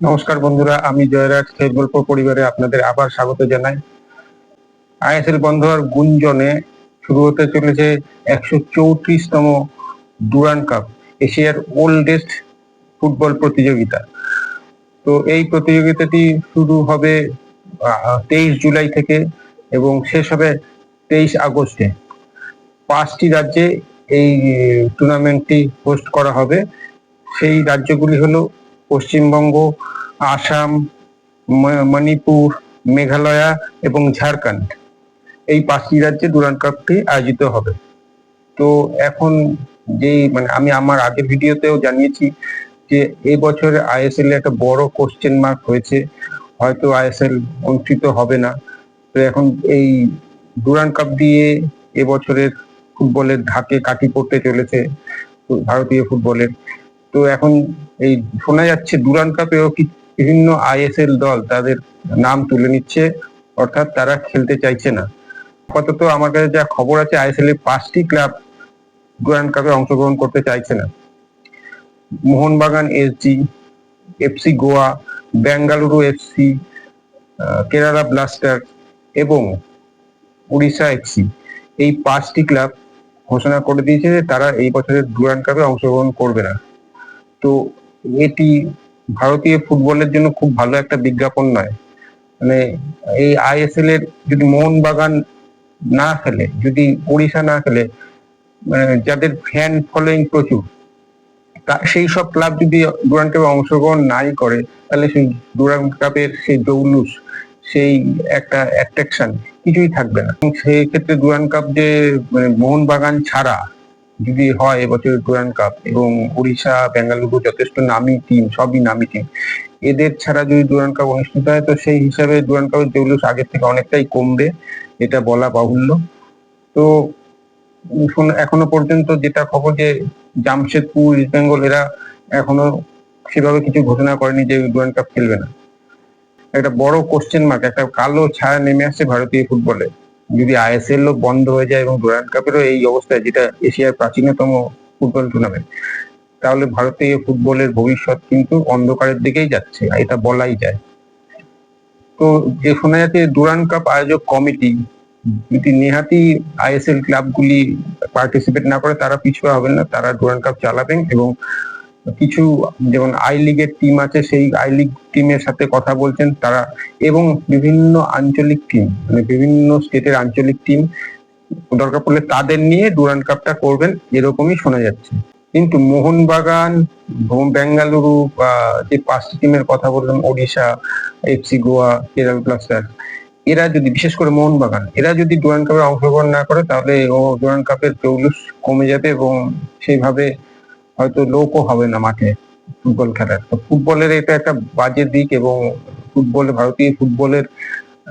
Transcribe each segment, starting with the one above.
নমস্কার বন্ধুরা, আমি জয়রাজ খেল গল্প পরিবারে আপনাদের আবার স্বাগত জানাই। আইএসএল বন্ধ হওয়ার গুঞ্জনে শুরু হতে চলেছে একশো চৌত্রিশতম ডুরান কাপ, এশিয়ার ওল্ডেস্ট ফুটবল প্রতিযোগিতা। তো এই প্রতিযোগিতাটি শুরু হবে তেইশ জুলাই থেকে এবং শেষ হবে তেইশ আগস্টে। পাঁচটি রাজ্যে এই টুর্নামেন্টটি হোস্ট করা হবে। সেই রাজ্যগুলি হলো পশ্চিমবঙ্গ, আসাম মণিপুর, মেঘালয়া এবং ঝাড়খণ্ড। এই পাঁচটি রাজ্যে ডুরান্ড কাপটি আয়োজিত হবে। তো এখন যেই মানে আমি আমার আগের ভিডিওতেও জানিয়েছি যে এই বছরে আইএসএল একটা বড় কোশ্চেন মার্ক হয়েছে। হয়তো আইএসএল অনুষ্ঠিত হবে না। তো এখন এই ডুরান্ড কাপ দিয়ে এবছরের ফুটবলের ঢাকে কাটি পড়তে চলেছে ভারতীয় ফুটবলের। তো এখন এই শোনা যাচ্ছে ডুরান্ড কাপেও বিভিন্ন আইএসএল দল তাদের নাম তুলে নিচ্ছে, অর্থাৎ তারা খেলতে চাইছে না। আপাতত আমার কাছে যা খবর আছে, আইএসএল এর পাঁচটি ক্লাব ডুরান্ড কাপে অংশগ্রহণ করতে চাইছে না। Mohun Bagan SG FC Goa, Bengaluru FC Kerala blaster এবং উড়িষ্যা এফসি এই পাঁচটি ক্লাব ঘোষণা করে দিয়েছে যে তারা এই বছরের ডুরান্ড কাপে অংশগ্রহণ করবে না। তো এটি ভারতীয় ফুটবলের জন্য খুব ভালো একটা বিজ্ঞাপন নয়। মানে এই আইএসএল এর যদি মোহনবাগান না খেলে, যদি ওড়িশা না খেলে মানে যাদের ফ্যান ফলোয়িং প্রচুর সেই সব ক্লাব যদি ডুরান্ড কাপে অংশগ্রহণ নাই করে, তাহলে সেই ডুরান্ড কাপের সেই জৌলুস সেই একটা অ্যাট্রাকশন কিছুই থাকবে না। সেই ক্ষেত্রে ডুরান্ড কাপ যে মানে মোহনবাগান ছাড়া যদি হয় এবছর ডুরান্ড কাপ এবং উড়িষ্যা বেঙ্গালুরু যথেষ্ট নামি টিম, সবই নামি টিম। এদের ছাড়া যদি ডুরান্ড কাপ অনুষ্ঠিত হয়, তো সেই হিসাবে ডুরান্ড কাপের জৌলুস আগের থেকে অনেকটাই কমবে, এটা বলা বাহুল্য। তো এখনও পর্যন্ত যেটা খবর যে জামশেদপুর, ইস্ট বেঙ্গল, এরা এখনও সেভাবে কিছু ঘোষণা করেনি যে ডুরান্ড কাপ খেলবে না। একটা বড় কোশ্চেন মার্ক একটা কালো ছায়া নেমে আসছে ভারতীয় ফুটবলে। যদি আইএসএল ও বন্ধ হয়ে যায় এবং ডুরান্ড কাপেরও এই অবস্থায়, যেটা এশিয়ার প্রাচীনতম ফুটবল টুর্নামেন্ট তাহলে ভারতীয় ফুটবলের ভবিষ্যৎ কিন্তু অন্ধকারের দিকেই যাচ্ছে এটা বলাই যায়। তো যে শোনা যাচ্ছে ডুরান্ড কাপ আয়োজক কমিটি যদি নেহাতি আইএসএল ক্লাবগুলি পার্টিসিপেট না করে, তারা পিছুয়া হবেন না, তারা ডুরান্ড কাপ চালাবেন এবং কিছু, যেমন আই লিগের টিম আছে, সেই আই লিগ টিমের সাথে কথা বলছেন তারা এবং বিভিন্ন আঞ্চলিক টিম মানে বিভিন্ন স্টেটের আঞ্চলিক টিম দরকার পড়লে তাদের নিয়ে ডুরান্ড কাপটা করবেন, এরকমই শোনা যাচ্ছে। কিন্তু মোহনবাগান বেঙ্গালুরু বা যে পাঁচটি টিমের কথা বললাম, ওড়িশা এফসি গোয়া কেরল ব্লাস্টার এরা যদি, বিশেষ করে মোহনবাগান, এরা যদি ডুরান্ড কাপে অংশগ্রহণ না করে, তাহলে ও ডুরান্ড কাপের জৌলুস কমে যাবে এবং সেইভাবে হয়তো লোকও হবে না মাঠে ফুটবল খেলার। তো ফুটবলের এটা একটা বাজে দিক এবং ফুটবল, ভারতীয় ফুটবলের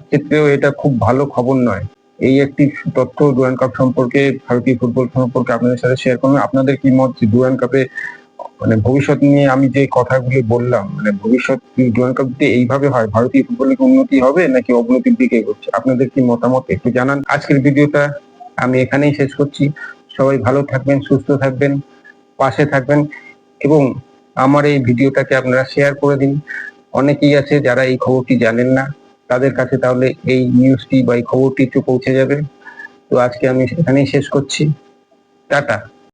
ক্ষেত্রেও এটা খুব ভালো খবর নয়। এই একটি তথ্য ডুরান্ড কাপ সম্পর্কে, ভারতীয় ফুটবল সম্পর্কে আপনাদের সাথে শেয়ার করবেন আপনাদের কি মত ডুরান্ড কাপে মানে ভবিষ্যৎ নিয়ে আমি যে কথাগুলি বললাম মানে ভবিষ্যৎ ডুরান্ড কাপ যদি এইভাবে হয়, ভারতীয় ফুটবলের উন্নতি হবে নাকি অবনতির দিকে এগোচ্ছে? আপনাদের কি মতামত একটু জানান। আজকের ভিডিওটা আমি এখানেই শেষ করছি। সবাই ভালো থাকবেন, সুস্থ থাকবেন। পাশে থাকবেন এবং আমার এই ভিডিওটাকে আপনারা শেয়ার করে দিন। অনেকেই আছে যারা এই খবরটি জানেন না, তাদের কাছে তাহলে এই নিউজটি বা এই খবরটি একটু পৌঁছে যাবে। তো আজকে আমি সেখানেই শেষ করছি। টাটা।